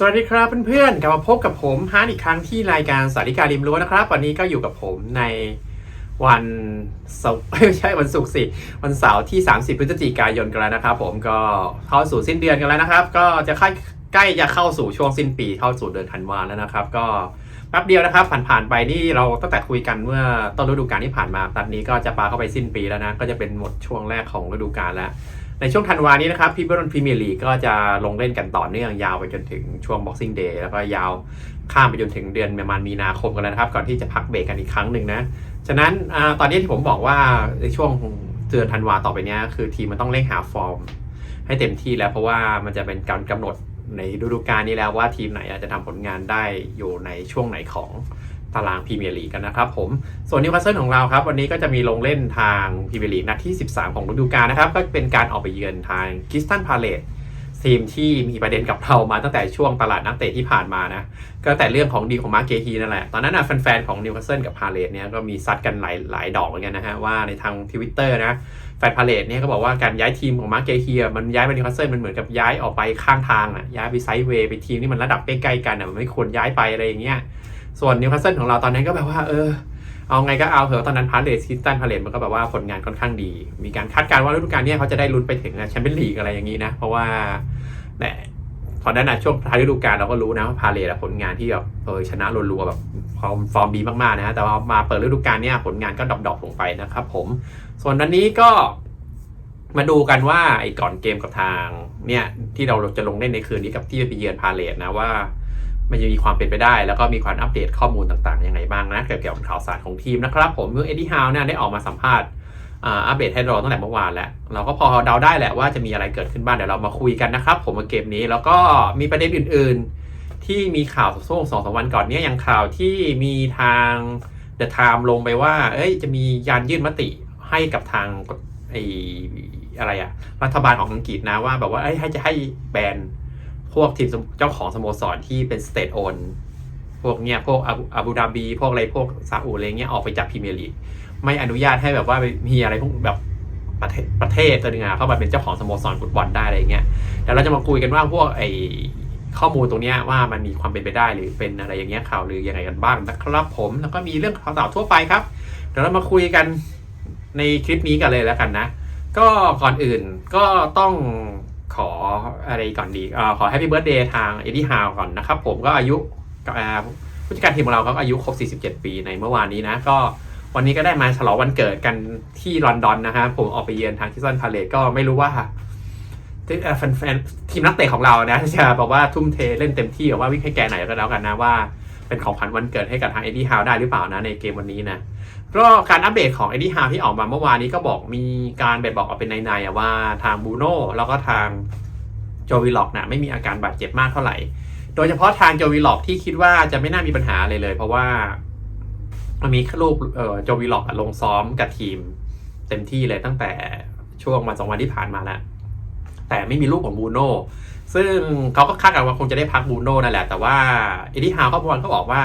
สวัสดีครับเพื่อนๆกลับมาพบกับผมฮาร์ดอีกครั้งที่รายการสาริการิมรั้วนะครับ วันนี้ก็อยู่กับผมในวันเสาร์ไม่ใช่วันศุกร์สิวันเสาร์ที่ 30 พฤศจิกายนกันแล้วนะครับ ผมก็เข้าสู่สิ้นเดือนกันแล้วนะครับ ก็จะใกล้ใกล้จะเข้าสู่ช่วงสิ้นปีเข้าสู่เดือนธันวาแล้วนะครับ ก็แป๊บเดียวนะครับ ผ่านๆไปนี่เราตั้งแต่คุยกันเมื่อต้นฤดูกาลที่ผ่านมาตอนนี้ก็จะปาเข้าไปสิ้นปีแล้วนะ ก็จะเป็นหมดช่วงแรกของฤดูกาลแล้ว ในช่วงธันวานี้นะครับพี่บอลพรีเมียร์ลีกก็จะลงเล่นกันต่อเนื่องยาวไปจนถึงช่วง Boxing Day แล้วก็ยาวข้ามไปจนถึงเดือนประมาณมีนาคมกันแล้วนะครับก่อนที่จะพักเบรกกันอีกครั้งหนึ่งนะฉะนั้นอตอนนี้ที่ผมบอกว่าในช่วงเดือนธันวาต่อไปนี้คือทีมมันต้องเร่งหาฟอร์ม ให้เต็มที่แล้วเพราะว่ามันจะเป็นการกำหนดในฤดูกาลนี้แล้วว่าทีมไหนจจะทำผลงานได้อยู่ในช่วงไหนของ ตารางพรีเมียร์ลีกกันนะครับผม ส่วนนิวคาสเซิลของเราครับ วันนี้ก็จะมีลงเล่นทางพรีเมียร์ลีกนัดที่ 13 ของฤดูกาลนะครับ ก็เป็นการออกไปเยือนทางคิสตันพาเลตทีมที่มีประเด็นกับเรามาตั้งแต่ช่วงตลาดนักเตะที่ผ่านมานะก็แต่เรื่องของดีของมาร์เกฮีนั่นแหละ ตอนนั้นนะแฟนๆของนิวคาสเซิลกับพาเลตเนี่ยก็มีซัดกันหลายหลายดอกเหมือนกันนะฮะว่าในทางทวิตเตอร์นะแฟนพาเลตเนี่ยก็บอกว่าการย้ายทีมของมาร์เกฮีมันย้ายไปนิวคาสเซิลมันเหมือนกับย้ายออกไปข้างทางอะย้ายไปไซด์เวย์ไปทีมที่มันระดับใกล้ๆกันอะมันไม่ควรย้ายไปอะไรอย่างเงี้ย ส่วนนิวคาสเซิลของเราตอนนั้นก็แบบว่า เออ เอาไงก็เอาเถอะตอนนั้นพาเลสคิสตันพาเลสมันก็แบบว่าผลงานค่อนข้างดี มีการคาดการณ์ว่าฤดูกาลนี้เขาจะได้ลุ้นไปถึงแชมเปี้ยนลีกอะไรอย่างนี้นะ เพราะว่าแหมตอนนั้นนะช่วงท้ายฤดูกาลเราก็รู้นะว่าพาเลสผลงานที่แบบเออชนะรัวๆแบบฟอร์มฟอร์มดีมากๆนะฮะแต่ว่ามาเปิดฤดูกาลเนี้ยผลงานก็ดรอปๆลงไปนะครับผม ส่วนวันนี้ก็มาดูกันว่าไอ้ก่อนเกมกับทางเนี่ยที่เราจะลงเล่นในคืนนี้กับที่ไปเยือนพาเลสนะว่า มันจะมีความเป็นไปได้ แล้วก็มีความอัปเดตข้อมูลต่างๆยังไงบ้างนะเกี่ยวกับข่าวสารของทีมนะครับ ผมเมื่อเอ็ดดี้ฮาวเนี่ยได้ออกมาสัมภาษณ์อัปเดตให้เราตั้งแต่เมื่อวานแล้ว เราก็พอเดาได้แหละว่าจะมีอะไรเกิดขึ้นบ้างเดี๋ยวเรามาคุยกันนะครับ ผมเกมนี้แล้วก็มีประเด็นอื่น ๆ ที่มีข่าวช่วงสองสามวันก่อนเนี้ยอย่างข่าวที่มีทาง The Time ลงไปว่า เอ้ยจะมียานยื่นมติให้กับทางไออะไรอะรัฐบาลของอังกฤษนะว่าแบบว่าเอ้ยให้จะให้แบน วกทีมเจ้าของสโมสรที่เป็นสเตทโอนพวกเนี้ยพวกอาบูอาบูดาบี พวกอะไรพวกซาอุอะไรเงี้ยออกไปจากพรีเมียร์ลีกไม่อนุญาตให้แบบว่ามีอะไรพวกแบบประเทศประเทศตัวนึงอะเข้ามาเป็นเจ้าของสโมสรฟุตบอลได้อะไรเงี้ยเดี๋ยวเราจะมาคุยกันว่าพวกไอข้อมูลตรงเนี้ยว่ามันมีความเป็นไปได้หรือเป็นอะไรอย่างเงี้ยข่าวหรือยังไงกันบ้างนะครับผมแล้วก็มีเรื่องข่าวสาวทั่วไปครับ เดี๋ยวเรามาคุยกันในคลิปนี้กันเลยแล้วกันนะ ก็ก่อนอื่นก็ต้อง ขออะไรก่อนดีเออขอแฮปปี้เบิร์ดเดย์ทางเอ็ดดี้ฮาวก่อนนะครับ ผมก็อายุผู้จัดการทีมของเราก็อายุครบ 47 ปีในเมื่อวานนี้นะ ก็วันนี้ก็ได้มาฉลองวันเกิดกันที่ลอนดอนนะฮะผมออกไปเยือนทางที่ซันพาเลตก็ไม่รู้ว่าแฟนทีมนักเตะของเรานะจะบอกว่าทุ่มเทเล่นเต็มที่หรือว่าวิ่งให้แกไหนก็แล้วกันนะว่าเป็นของขวัญวันเกิดให้กับทางเอ็ดดี้ฮาวได้หรือเปล่านะในเกมวันนี้นะ ก็การอัปเดตของเอ็ดดี้ฮาวที่ออกมาเมื่อวานนี้ก็บอกมีการแบบบอกออกเป็นในๆว่าทางบูโน่แล้วก็ทางโจวิล็อกนะไม่มีอาการบาดเจ็บมากเท่าไหร่ โดยเฉพาะทางโจวิล็อกที่คิดว่าจะไม่น่ามีปัญหาเลยเลย เพราะว่ามันมีรูปเอ่อโจวิล็อกลงซ้อมกับทีม เต็มที่เลยตั้งแต่ช่วงวันสองวันที่ผ่านมาแล้วแต่ไม่มีรูปของบูโน่ซึ่งเขาก็คาดกันว่าคงจะได้พักบูโน่นั่นแหละ แต่ว่าเอ็ดดี้ฮาวก็บอกก็บอกว่า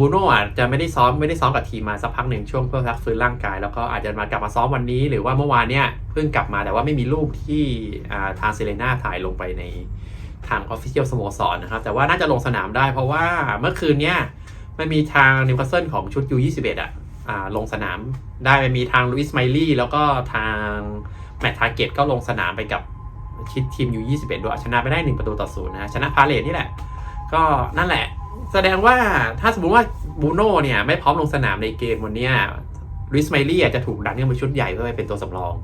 บูโน่อาจจะไม่ได้ซ้อมไม่ได้ซ้อมกับทีมมาสักพักหนึ่งช่วงเพื่อพักฟื้นร่างกาย แล้วก็อาจจะมากลับมาซ้อมวันนี้ หรือว่าเมื่อวานเนี่ยเพิ่งกลับมาแต่ว่าไม่มีรูปที่ทางเซเลน่าถ่ายลงไปในทางออฟฟิเชียลสโมสรนะครับแต่ว่าน่าจะลงสนามได้เพราะว่าเมื่อคืนเนี่ยมันมีทางนิวคาสเซิลของชุด U21 อะอ่าลงสนามได้มันมีทางลุยส์ไมลี่แล้วก็ทางแมตต์ทาร์เก็ตก็ลงสนามไปกับชิดทีม U21 ดยเอาชนะไปได้ 1 ประตูต่อศูนย์นะชนะพาเลทนี่แหละ ก็นั่นแหละ แสดงว่าถ้าสมมติว่าบูโน่เนี่ยไม่พร้อมลงสนามในเกมวันนี้ลุยส์ไมลี่อาจจะถูกดันขึ้นมาชุดใหญ่เพื่อไปเป็นตัวสำรอง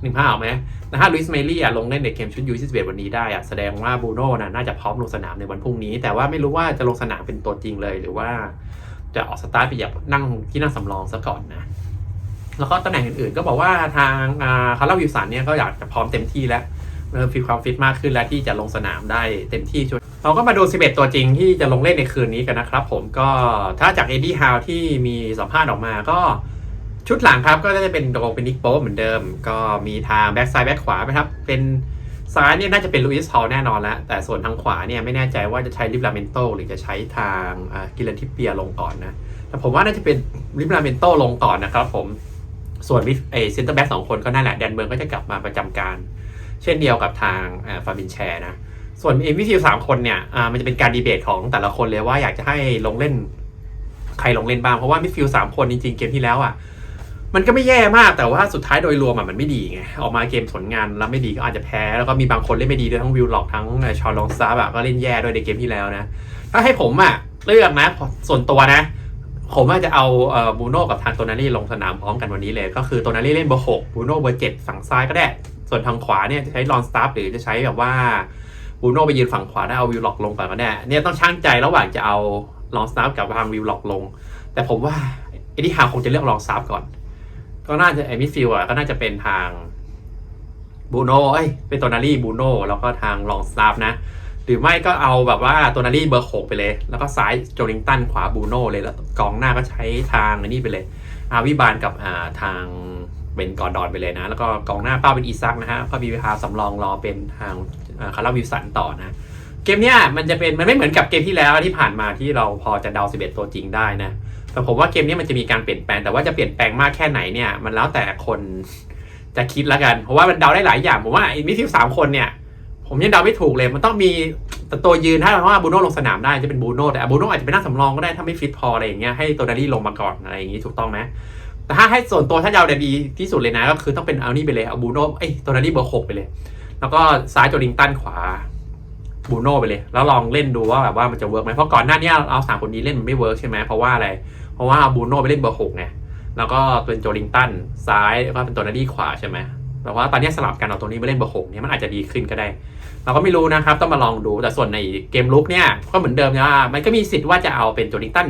หนึกภาพออกไหมแต่ถ้าลุยส์ไมลี่ลงเล่นในเกมชุดยู21วันนี้ได้อะแสดงว่าบูโน่นะน่าจะพร้อมลงสนามในวันพรุ่งนี้ แต่ว่าไม่รู้ว่าจะลงสนามเป็นตัวจริงเลย หรือว่าจะออกสตาร์ทไปแบบนั่งที่นั่งสำรองซะก่อนนะแล้วก็ตำแหน่งอื่นๆ ก็บอกว่าทางคาร์ลวิลสันเนี่ยก็อยากจะพร้อมเต็มที่แล้ว เริ่มฟีความฟิตมากขึ้นแล้วที่จะลงสนามได้เต็มที่ช่วยเราก็มาดู 11 ตัวจริงที่จะลงเล่นในคืนนี้กันนะครับผมก็ถ้าจากเอ็ดดี้ฮาวที่มีสัมภาษณ์ออกมาก็ชุดหลังครับก็จะเป็นโดเป็นนิกโป๊เหมือนเดิม ก็มีทางแบ็กซ้ายแบ็กขวาไหมครับ เป็นซ้ายเนี่ยน่าจะเป็นลุยส์ฮอลแน่นอนแล้ว แต่ส่วนทางขวาเนี่ยไม่แน่ใจว่าจะใช้ลิบลาเมนโตหรือจะใช้ทางกิลันทิเปียลงก่อนนะ แต่ผมว่าน่าจะเป็นลิบลาเมนโตลงก่อนนะครับผมส่วนมิดเอเซนเตอร์แบ็กสองคนก็นั่นแหละแดนเบิร์นก็จะกลับมาประจำการ เช่นเดียวกับทางฟาบินแชร์นะส่วน MVP สามคนเนี่ยมันจะเป็นการดีเบตของแต่ละคนเลยว่าอยากจะให้ลงเล่น ใครลงเล่นบ้าง เพราะว่ามิดฟิลด์สามคนจริงๆ เกมที่แล้วอะมันก็ไม่แย่มากแต่ว่าสุดท้ายโดยรวมอะมันไม่ดีไงออกมาเกมผลงานแล้วไม่ดีก็อาจจะแพ้แล้วก็มีบางคนเล่นไม่ดีด้วยทั้งวิวล็อกทั้งชอลลองซาบอะก็เล่นแย่ด้วยในเกมที่แล้วนะ ถ้าให้ผมอะเลือกนะส่วนตัวนะ ผมอาจจะเอาเออบูโน่กับทางโตนารี่ลงสนามพร้อมกันวันนี้เลย ก็คือโตนารี่เล่นเบอร์หกบูโน่เบอร์เจ็ดฝั่งซ้ายก็ได้ ส่วนทางขวาเนี่ยจะใช้ลอนสตาร์หรือจะใช้แบบว่าบูโน่ไปยืนฝั่งขวาได้เอาวิวล็อกลงก่อนก็ได้เนี่ยต้องช่างใจระหว่างจะเอาลองสตาร์กับทางวิวล็อกลง แต่ผมว่าเอ็ดดี้ฮาวคงจะเลือกลองสตาร์ก่อน ก็น่าจะไอมิฟิลอะก็น่าจะเป็นทางบูโน่เอ้ยเป็นโตนารี่บูโน่แล้วก็ทางลองสตาร์นะ หรือไม่ก็เอาแบบว่าโตนารี่เบอร์หกไปเลย แล้วก็ซ้ายโจลิงตันขวาบูโน่เลยแล้วกองหน้าก็ใช้ทางอันนี้ไปเลย อาวิบาลกับอ่าทาง เป็นกอดอนไปเลยนะ แล้วก็กองหน้าเป้าเป็นอีซักนะฮะก็มีพาสำรองรอเป็นทางคาราวิลสันต่อนะ เกมเนี้ยมันจะเป็นมันไม่เหมือนกับเกมที่แล้วที่ผ่านมาที่เราพอจะเดา 11 ตัวจริงได้นะแต่ผมว่าเกมนี้มันจะมีการเปลี่ยนแปลงแต่ว่าจะเปลี่ยนแปลงมากแค่ไหนเนี่ยมันแล้วแต่คนจะคิดแล้วกัน เพราะว่ามันเดาได้หลายอย่างผมว่าไอ้มิดฟิลสามคนเนี่ย ผมยังเดาไม่ถูกเลย มันต้องมีแต่ตัวยืนถ้าเราว่าบูโน่ลงสนามได้จะเป็นบูโน่แต่บูโน่อาจจะเป็นนั่งสำรองก็ได้ถ้าไม่ฟิตพออะไรอย่างเงี้ยให้ตัวดารี่ลงมาก่อนอะไรอย่างงี้ถูกต้องไหม แต่ถ้าให้ส่วนตัวถ้าจะเอาดีที่สุดเลยนะ ก็คือต้องเป็นเอานี่ไปเลยเอาบูโน่เอ้ยตัวดารี่เบอร์หกไปเลย แล้วก็ซ้ายโจลิงตันขวาบูโน่ไปเลย แล้วลองเล่นดูว่าแบบว่ามันจะเวิร์กไหมเพราะก่อนหน้านี้เอาสามคนนี้เล่นมันไม่เวิร์กใช่ไหมเพราะว่าอะไร เพราะว่าเอาบูโน่ไปเล่นเบอร์หกไงแล้วก็เป็นโจลิงตันซ้ายแล้วก็เป็นตัวดารี่ขวาใช่ไหมแต่ว่าตอนนี้สลับกันเอาตัวนี้ไปเล่นเบอร์หกเนี่ยมันอาจจะดีขึ้นก็ได้ เราก็ไม่รู้นะครับ ต้องมาลองดูแต่ส่วนในเกมลุกเนี่ยก็เหมือนเดิมนะว่ามันก็มีสิทธิ์ว่าจะเอาเป็นโจลิงตัน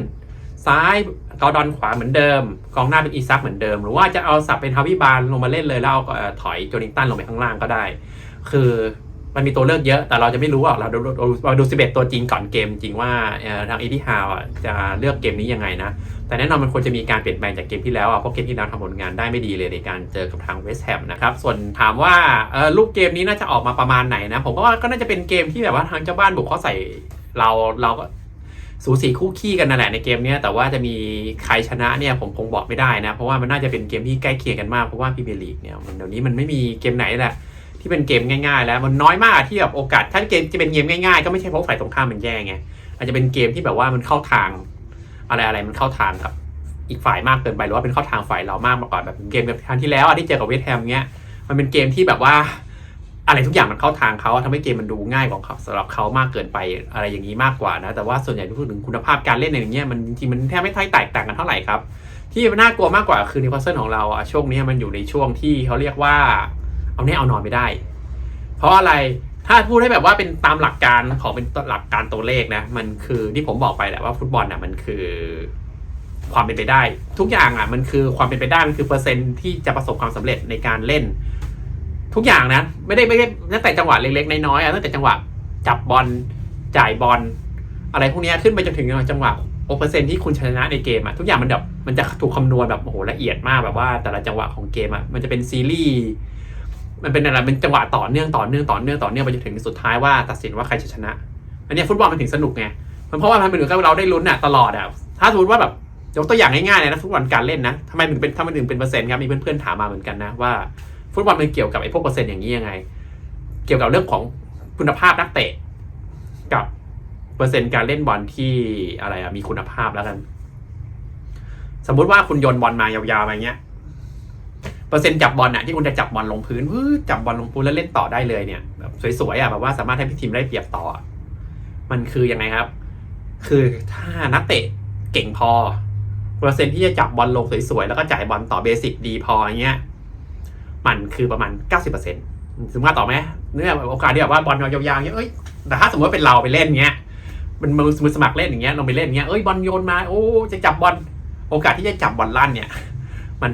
ซ้ายกอดอนขวาเหมือนเดิม กองหน้าเป็นอีซักเหมือนเดิม หรือว่าจะเอาสับเป็นฮาวิบาลลงมาเล่นเลยแล้วเอาถอยโจลิงตันลงไปข้างล่างก็ได้ คือมันมีตัวเลือกเยอะ แต่เราจะไม่รู้ว่าเราดูเราเราดู11ตัวจริงก่อนเกม จริงว่าทางอีดี้ฮาวจะเลือกเกมนี้ยังไงนะแต่แน่นอนมันควรจะมีการเปลี่ยนแปลงจากเกมที่แล้วอะเพราะเกมที่แล้วทำผลงานได้ไม่ดีเลยในการเจอกับทางเวสต์แฮมนะครับส่วนถามว่าลูกเกมนี้น่าจะออกมาประมาณไหนนะผมก็ว่าก็น่าจะเป็นเกมที่แบบว่าทางเจ้าบ้านบุกเขาใส่เราเราก็ สูสีคู่ขี้กันนั่นแหละในเกมนี้แต่ว่าจะมีใครชนะเนี่ยผมคงบอกไม่ได้นะ เพราะว่ามันน่าจะเป็นเกมที่ใกล้เคียงกันมากเพราะว่าพรีเมียร์ลีกเนี่ยมันเดี๋ยวนี้มันไม่มีเกมไหนแหละที่เป็นเกมง่ายๆ แล้วมันน้อยมากที่แบบโอกาสถ้าเกมจะเป็นเกมง่ายๆ ก็ไม่ใช่เพราะฝ่ายตรงข้ามมันแย่ไงอาจจะเป็นเกมที่แบบว่ามันเข้าทาง อะไรอะไรมันเข้าทางกับอีกฝ่ายมากเกินไปหรือว่าเป็นเข้าทางฝ่ายเรามากมากกว่าแบบเกมแบบครั้งที่แล้วอะที่เจอกับเวสแฮมเงี้ยมันเป็นเกมที่แบบว่า อะไรทุกอย่างมันเข้าทางเขาอะทำให้เกมมันดูง่ายของเขาสำหรับเขามากเกินไปอะไรอย่างนี้มากกว่านะแต่ว่าส่วนใหญ่ที่พูดถึงคุณภาพการเล่นอย่างเงี้ยมันจริงมันแทบไม่ค่อยแตกต่างกันเท่าไหร่ครับ ที่มันน่ากลัวมากกว่าคือนิวคาสเซิลของเราอะช่วงนี้มันอยู่ในช่วงที่เขาเรียกว่า เอาแน่เอานอนไม่ได้ เพราะอะไรถ้าพูดให้แบบว่าเป็นตามหลักการของเป็นหลักการตัวเลขนะมันคือที่ผมบอกไปแหละว่าฟุตบอลน่ะมันคือความเป็นไปได้ ทุกอย่างอะมันคือความเป็นไปได้มันคือเปอร์เซ็นต์ที่จะประสบความสำเร็จในการเล่น ทุกอย่างนะไม่ได้ไม่ได้ตั้งแต่จังหวะเล็กๆน้อยๆอะตั้งแต่จังหวะจับบอลจ่ายบอลอะไรพวกนี้ขึ้นไปจนถึงจังหวะโอเปอร์เซ็นที่คุณชนะในเกมอะทุกอย่างมันแบบมันจะถูกคำนวณแบบโอ้โหละเอียดมากแบบว่า แต่ละจังหวะของเกมอะมันจะเป็นซีรีส์มันเป็นอะไรเป็นจังหวะต่อเนื่องต่อเนื่องต่อเนื่องต่อเนื่องไปจนถึงสุดท้ายว่าตัดสินว่าใครจะชนะ อันนี้ฟุตบอลมันถึงสนุกไงมันเพราะว่ามันเป็นเหมือนกับเราได้ลุ้นอะตลอดอะถ้าสมมติว่าแบบยกตัวอย่างง่ายๆเลยนะฟุตบอลการเล่นนะทำไมมันเป็นทำไมถึงเป็นเปอร์เซ็นต์ครับมีเพื่อนๆถามมาเหมือนกันนะว่า ฟุตบอลมันเกี่ยวกับไอ้พวกเปอร์เซ็นต์อย่างนี้ยังไง เกี่ยวกับเรื่องของคุณภาพนักเตะ กับเปอร์เซ็นต์การเล่นบอลที่อะไรอะมีคุณภาพแล้วกัน สมมุติว่าคุณโยนบอลมายาวๆมาอย่างเงี้ยเปอร์เซ็นต์จับบอลน่ะที่คุณจะจับบอลลงพื้นจับบอลลงพื้นแล้วเล่นต่อได้เลยเนี่ยแบบสวยๆอะแบบว่าสามารถให้ทีมได้เปรียบต่อ มันคือยังไงครับ คือถ้านักเตะเก่งพอ เปอร์เซ็นต์ที่จะจับบอลลงสวยๆแล้วก็จ่ายบอลต่อเบสิกดีพออย่างเงี้ย มันคือประมาณ 90%สมมติว่าต่อไหมเนี่ยโอกาสที่แบบว่าบอลยาวๆเงี้ยเอ้ยแต่ถ้าสมมติว่าเป็นเราไปเล่นเงี้ยมันมือมือสมัครเล่นอย่างเงี้ยลงไปเล่นเงี้ยเอ้ยบอลโยนมาโอ้จะจับบอลโอกาสที่จะจับบอลลั่นเนี่ย มัน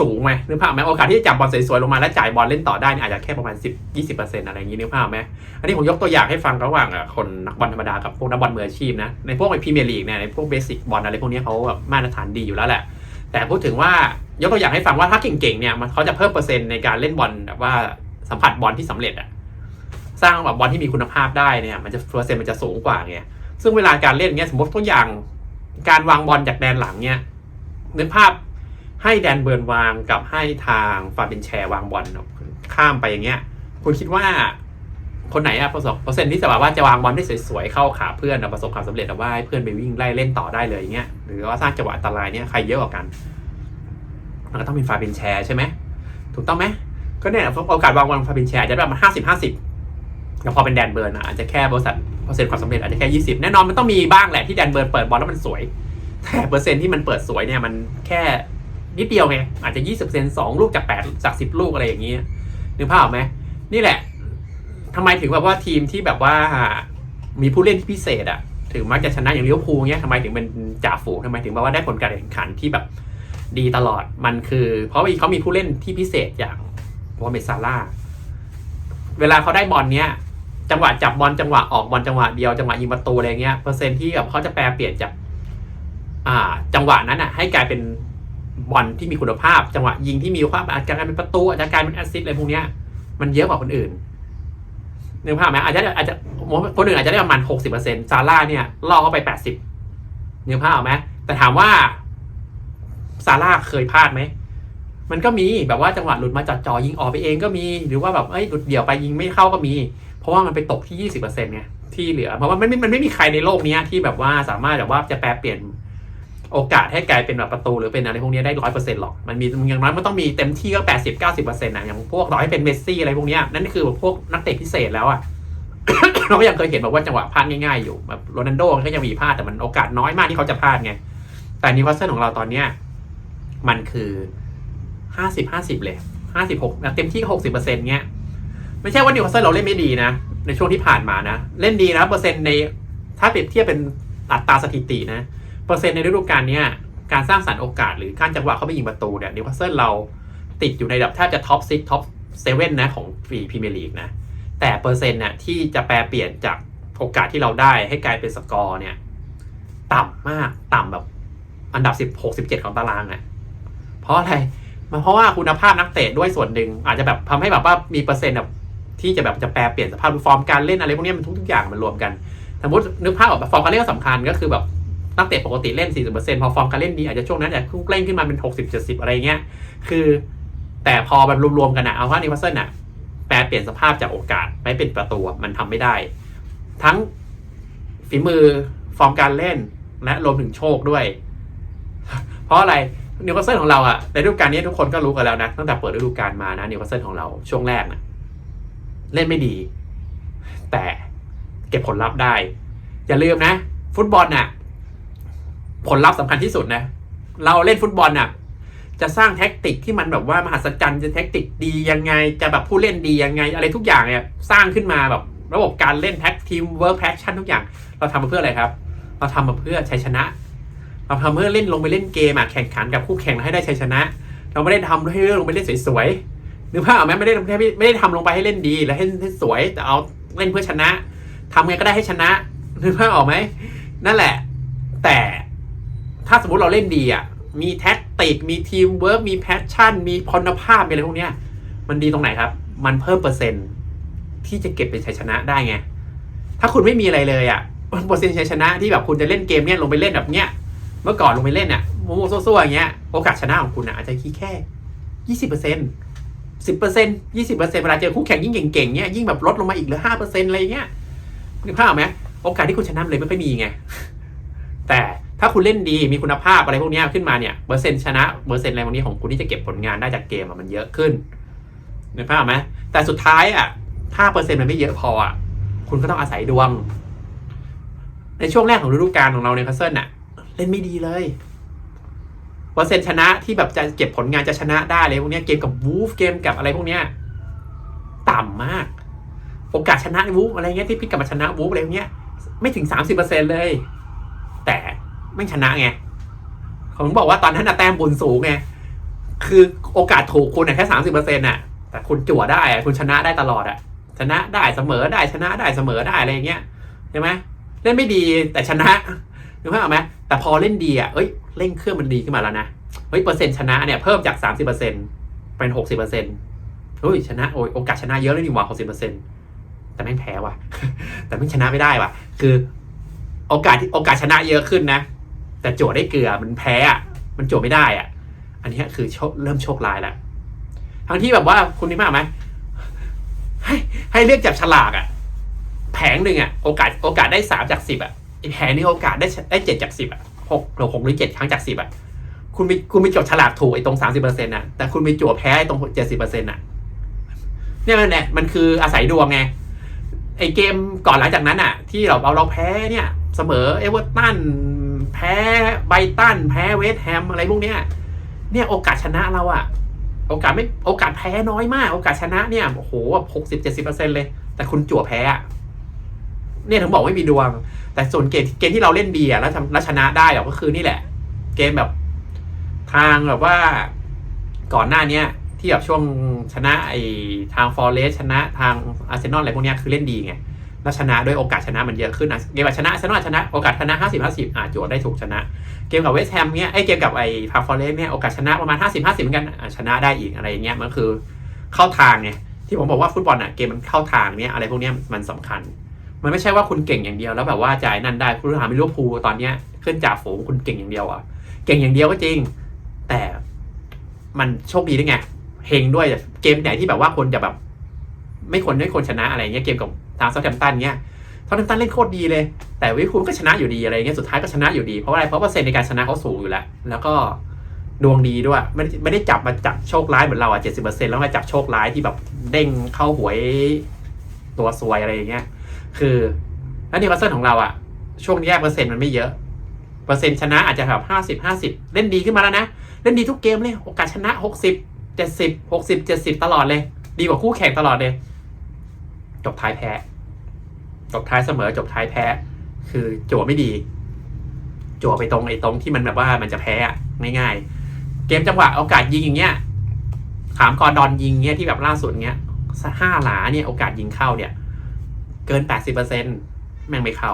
สูงไหมนึกภาพไหมโอกาสที่จะจับบอลสวยๆลงมาแล้วจ่ายบอลเล่นต่อได้เนี่ยอาจจะแค่ประมาณ 10 20%อะไรอย่างนี้นึกภาพไหมอันนี้ผมยกตัวอย่างให้ฟังระหว่างอะคนนักบอลธรรมดากับพวกนักบอลมืออาชีพนะในพวกในพรีเมลีกเนี่ยในพวกเบสิกบอลอะไรพวกนี้เขาแบบมาตรฐานดีอยู่แล้วแหละ แต่พูดถึงว่า ยกตัวอย่างให้ฟังว่าถ้าเก่งๆเนี่ยมันเขาจะเพิ่มเปอร์เซ็นต์ในการเล่นบอลแบบว่าสัมผัสบอลที่สำเร็จอะสร้างแบบบอลที่มีคุณภาพได้เนี่ยมันจะเปอร์เซ็นต์มันจะสูงกว่าไงซึ่งเวลาการเล่นเนี่ยสมมติตัวอย่างการวางบอลจากแดนหลังเนี่ยนึกภาพให้แดนเบิร์นวางกับให้ทางฟาบินแชร์วางบอลข้ามไปอย่างเงี้ย คุณคิดว่าคนไหนอะประสบเปอร์เซ็นต์ที่จะแบบว่าจะวางบอลได้สวยๆเข้าขาเพื่อนประสบความสำเร็จแต่ว่าให้เพื่อนไปวิ่งไล่เล่นต่อได้เลยอย่างเงี้ยหรือว่าสร้างจังหวะอันตรายเนี่ยใครเยอะกว่ากัน มันก็ต้องเป็นฟาบินแชร์ใช่ไหมถูกต้องไหมก็เนี่ยโอกาสวางบอลฟาบินแชร์จะประมาณห้าสิบห้าสิบแต่พอเป็นแดนเบิร์นอะอาจจะแค่บริษัทเปอร์เซ็นต์ความสำเร็จอาจจะแค่ยี่สิบแน่นอนมันต้องมีบ้างแหละที่แดนเบิร์นเปิดบอลแล้วมันสวย แต่เปอร์เซ็นต์ที่มันเปิดสวยเนี่ยมันแค่นิดเดียวไงอาจจะยี่สิบเซ็นสองลูกจากแปดจากสิบลูกอะไรอย่างเงี้ยนึกภาพออกไหมนี่แหละทำไมถึงแบบว่าทีมที่แบบว่ามีผู้เล่นที่พิเศษอะถึงมักจะชนะอย่างเลิเวอร์พูลเงี้ยทำไมถึงเป็นจ่าฝูงทำไมถึงแบบว่าได้ผลการแข่งขันที่แบบ ดีตลอดมันคือ เพราะว่าเขามีผู้เล่นที่พิเศษอย่างโมเมซาร่าเวลาเขาได้บอลเนี้ยจังหวะจับบอลจังหวะออกบอลจังหวะเดียวจังหวะยิงประตูอะไรเงี้ยเปอร์เซ็นที่แบบเขาจะแปลเปลี่ยนจาก อ่า จังหวะนั้นอะ ให้กลายเป็นบอลที่มีคุณภาพ จังหวะยิงที่มีคุณภาพอาจจะกลายเป็นประตูอาจจะกลายเป็นแอสซิสต์อะไรพวกเนี้ยมันเยอะกว่าคนอื่นนึกภาพไหมอาจจะอาจจะคนอื่นอาจจะได้ประมาณหกสิบเปอร์เซ็นต์ซาร่าเนี่ยล่อเข้าไปแปดสิบนึกภาพออกไหมแต่ถามว่า ซาร่าเคยพลาดไหมมันก็มีแบบว่าจังหวะหลุดมาจัดจอยิงออกไปเองก็มี หรือว่าแบบเอ้ยหลุดเดี่ยวไปยิงไม่เข้าก็มี เพราะว่ามันไปตกที่ยี่สิบเปอร์เซ็นต์ไงที่เหลือ เพราะว่ามันไม่มันไม่มีใครในโลกนี้ที่แบบว่าสามารถแบบว่าจะแปลเปลี่ยนโอกาสให้กลายเป็นแบบประตูหรือเป็นอะไรพวกนี้ได้ร้อยเปอร์เซ็นต์หรอก มันมีอย่างน้อยมันต้องมีเต็มที่ก็แปดสิบเก้าสิบเปอร์เซ็นต์นะอย่างพวกต่อให้เป็นเมสซี่อะไรพวกนี้นั่นคือแบบพวกนักเตะพิเศษแล้วอะเราก็ยังเคยเห็นแบบว่าจังหวะพลาดง่ายๆอยู่แบบโรนัลโดก็ยังมีพลาดแต่มันโอกาสน้อยมากที่เขาจะพลาดไง แต่นิวคาสเซิลของเราตอนเนี้ย มันคือห้าสิบห้าสิบเลยห้าสิบหกเต็มที่หกสิบเปอร์เซ็นต์เงี้ย ไม่ใช่ว่านิวคาสเซิลเราเล่นไม่ดีนะ ในช่วงที่ผ่านมานะ เล่นดีนะเปอร์เซ็นต์ในถ้าเปรียบเทียบเป็นอัตราสถิตินะ เปอร์เซ็นต์ในฤดูกาลเนี้ยการสร้างสรรค์โอกาสหรือการจังหวะเข้าไปยิงประตูเนี่ยนิวคาสเซิลเราติดอยู่ในระดับแทบจะท็อปซิกท็อปเซเว่นนะของฟรีพรีเมียร์ลีกนะ แต่เปอร์เซ็นต์เนี่ยที่จะแปลเปลี่ยนจากโอกาสที่เราได้ให้กลายเป็นสกอร์เนี่ย ต่ำมากต่ำแบบอันดับสิบหกสิบเจ็ดของตารางอะ่ะ เพราะอะไรมันเพราะว่าคุณภาพนักเตะด้วยส่วนหนึ่งอาจจะแบบทำให้แบบว่ามีเปอร์เซ็นต์แบบที่จะแบบจะแปลเปลี่ยนสภาพฟอร์มการเล่นอะไรพวกนี้มันทุกๆอย่างมันรวมกัน สมมตินึกภาพออกฟอร์มการเล่นก็สำคัญก็คือแบบนักเตะปกติเล่น 40%พอฟอร์มการเล่นดีอาจจะช่วงนั้นอาจจะเร่งขึ้นมาเป็น 60 70 อะไรเงี้ย คือ แต่พอมันรวมๆกันอะเอาว่านิวคาสเซิลอะแปลเปลี่ยนสภาพจากโอกาสไปเป็นประตูมันทำไม่ได้ ทั้งฝีมือฟอร์มการเล่นและรวมถึงโชคด้วย เพราะอะไร นิวคาสเซิลของเราอะในฤดูกาลนี้ทุกคนก็รู้กันแล้วนะ ตั้งแต่เปิดฤดูกาลมานะนิวคาสเซิลของเราช่วงแรกนะเล่นไม่ดี แต่เก็บผลลัพธ์ได้ อย่าลืมนะ ฟุตบอลน่ะ ผลลัพธ์สำคัญที่สุดนะ เราเล่นฟุตบอลน่ะ จะสร้างแท็กติกที่มันแบบว่ามหัศจรรย์จะแท็กติกดียังไง จะแบบผู้เล่นดียังไง อะไรทุกอย่างเนี่ยสร้างขึ้นมาแบบระบบการเล่นแท็กทีมเวิร์กแพชชั่นทุกอย่าง เราทำมาเพื่ออะไรครับ เราทำมาเพื่อชัยชนะ เราทำเพื่อเล่นลงไปเล่นเกมแข่งขันกับคู่แข่งแล้วให้ได้ชัยชนะ เราไม่ได้ทำให้เรื่องลงไปเล่นสวยๆนึกภาพออกไหมไม่ได้ไม่ได้ไม่ได้ทำลงไปให้เล่นดีแล้วให้ให้สวยแต่เอาเล่นเพื่อชนะทำไงก็ได้ให้ชนะนึกภาพออกไหมนั่นแหละ แต่ถ้าสมมติเราเล่นดีอะมีแท็กติกมีทีมเวิร์กมีแพชชั่น มีคุณภาพมีอะไรพวกเนี้ยมันดีตรงไหนครับ มันเพิ่มเปอร์เซ็นต์ที่จะเก็บเป็นชัยชนะได้ไง ถ้าคุณไม่มีอะไรเลยอะเปอร์เซ็นต์ชัยชนะที่แบบคุณจะเล่นเกมเนี้ยลงไปเล่นแบบเนี้ย เมื่อก่อนลงไปเล่นเนี่ยโมโมโซ่ๆอย่างเงี้ยโอกาสชนะของคุณอะอาจจะแค่ยี่สิบเปอร์เซ็นต์สิบเปอร์เซ็นต์ยี่สิบเปอร์เซ็นต์เวลาเจอคู่แข่งยิ่งเก่งๆเนี้ยยิ่งแบบลดลงมาอีกเหลือห้าเปอร์เซ็นต์อะไรเงี้ยนึกภาพไหมโอกาสที่คุณชนะเลยไม่ค่อยมีไงแต่ถ้าคุณเล่นดีมีคุณภาพอะไรพวกเนี้ยขึ้นมาเนี่ยเปอร์เซ็นต์ชนะเปอร์เซ็นต์อะไรพวกนี้ของคุณที่จะเก็บผลงานได้จากเกมมันเยอะขึ้นนึกภาพไหมแต่สุดท้ายอะถ้าเปอร์เซ็นต์มันไม่เยอะพออะคุณก็ต้องอาศัยดวง ในช่วงแรกของฤดูกาลของเราในคัสเซิลน่ะ เล่นไม่ดีเลยเปอร์เซ็นต์ชนะที่แบบจะเก็บผลงานจะชนะได้เลยพวกเนี้ยเกมกับวูฟเกมกับอะไรพวกเนี้ยต่ำมาก โอกาสชนะวูฟอะไรเงี้ยที่พลิกกลับมาชนะวูฟอะไรพวกเนี้ยไม่ถึงสามสิบเปอร์เซ็นเลย แต่ไม่ชนะไงผมบอกว่าตอนนั้นแต้มบุญสูงไงคือโอกาสถูกคุณแค่สามสิบเปอร์เซ็นต์น่ะแต่คุณจั่วได้คุณชนะได้ตลอดอะชนะได้เสมอได้ชนะได้เสมอได้อะไรเงี้ยใช่ไหมเล่นไม่ดีแต่ชนะ นึกภาพออกไหมแต่พอเล่นดีอะเอ้ยเร่งเครื่องมันดีขึ้นมาแล้วนะเฮ้ยเปอร์เซ็นต์ชนะเนี่ยเพิ่มจากสามสิบเปอร์เซ็นเป็นหกสิบเปอร์เซ็นเฮ้ยชนะโอ้ยโอกาสชนะเยอะเลยนี่หว่าหกสิบเปอร์เซ็นแต่แม่งแพ้ว่ะ แต่แม่งชนะไม่ได้ว่ะ คือโอกาสที่โอกาสชนะเยอะขึ้นนะ แต่โจทย์ได้เกลือมันแพ้อะมันโจทย์ไม่ได้อะ อันนี้คือโชคเริ่มโชคลายแล้วทั้งที่แบบว่าคุณนี่มากไหมให้ให้เลือกจับฉลากอะ แผงหนึ่งอะ โอกาสโอกาสได้สามจากสิบอะ แผงหนึงโอกาสได้ได้เจ็ดจากสิบอะหกหรือหกหรือเจ็ดครั้งจากสิบอะคุณมีคุณมีจดฉลากถูกไอ้ตรงสามสิบเปอร์เซ็นต์อะแต่คุณมีจั่วแพ้ไอ้ตรงเจ็ดสิบเปอร์เซ็นต์อะเนี่ยมันแหละมันคืออาศัยดวงไงไอ้เกมก่อนหลังจากนั้นอะ ที่เราเอาเราแพ้เนี่ย เสมอเอเวอร์ตันแพ้ไบตันแพ้เวสต์แฮมอะไรพวกเนี้ยเนี่ยโอกาสชนะเราอะ โอกาสไม่โอกาสแพ้น้อยมาก โอกาสชนะเนี่ยโอ้โหหกสิบเจ็ดสิบเปอร์เซ็นต์เลย แต่คุณจั่วแพ้อะเนี่ยถึงบอกไม่มีดวง แต่ส่วนเกมเกมที่เราเล่นดีอะแล้วทำแล้วชนะได้อะก็คือนี่แหละ เกมแบบทางแบบว่าก่อนหน้าเนี้ยที่แบบช่วงชนะไอทางฟอร์เรสชนะทางอาร์เซนอลอะไรพวกเนี้ยคือเล่นดีไงแล้วชนะด้วยโอกาสชนะมันเยอะขึ้นนะเกมแบบชนะอาร์เซนอลชนะโอกาสชนะห้าสิบห้าสิบอาจจั่วได้ถูกชนะ เกมกับเวสต์แฮมเนี่ยไอเกมกับไอพาฟอร์เรสเนี่ยโอกาสชนะประมาณ 50 50เหมือนกันชนะได้อีกอะไรอย่างเงี้ยมันคือเข้าทางไงที่ผมบอกว่าฟุตบอลอะเกมมันเข้าทางเนี่ยอะไรพวกเนี้ยมันสำคัญ มันไม่ใช่ว่าคุณเก่งอย่างเดียวแล้วแบบว่าจ่ายนั่นได้คุณหามิลิเวอร์พูลตอนเนี้ยขึ้นจากฝูงคุณเก่งอย่างเดียวอะเก่งอย่างเดียวก็จริง แต่มันโชคดีด้วยไงเฮงด้วยเกมไหนที่แบบว่าคนจะแบบ ไม่คนไม่คนชนะอะไรเงี้ยเกมกับทางเซาท์แฮมป์ตันเนี้ยเซาท์แฮมป์ตันเล่นโคตรดีเลย แต่วิคูลก็ชนะอยู่ดีอะไรเงี้ยสุดท้ายก็ชนะอยู่ดีเพราะอะไรเพราะเปอร์เซ็นต์ในการชนะเขาสูงอยู่แล้ว แล้วก็ดวงดีด้วยไม่ได้ไม่ได้จับมาจับโชคร้ายเหมือนเราอะเจ็ดสิบเปอร์เซ็นต์แล้วมาจับโชคร้ายที่แบบเด้งเข้าหวยตัวซวยอะไรอย่างเงี้ย คือแล้วนิวคาสเซิลของเราอะช่วงแยกเปอร์เซ็นต์มันไม่เยอะ เปอร์เซ็นต์ชนะอาจจะแบบห้าสิบห้าสิบเล่นดีขึ้นมาแล้วนะ เล่นดีทุกเกมเลย โอกาสชนะหกสิบเจ็ดสิบหกสิบเจ็ดสิบตลอดเลย ดีกว่าคู่แข่งตลอดเลย จบท้ายแพ้ จบท้ายเสมอจบท้ายแพ้ คือจั่วไม่ดี จั่วไปตรงไอ้ตรงที่มันแบบว่ามันจะแพ้อะง่ายๆ เกมจังหวะโอกาสยิงอย่างเงี้ยถามกอดอนยิงเงี้ยที่แบบล่าสุดเงี้ยห้าหลาเนี่ยโอกาสยิงเข้าเนี่ย กินแปดสิบเปอร์เซ็นแม่งไม่เข้า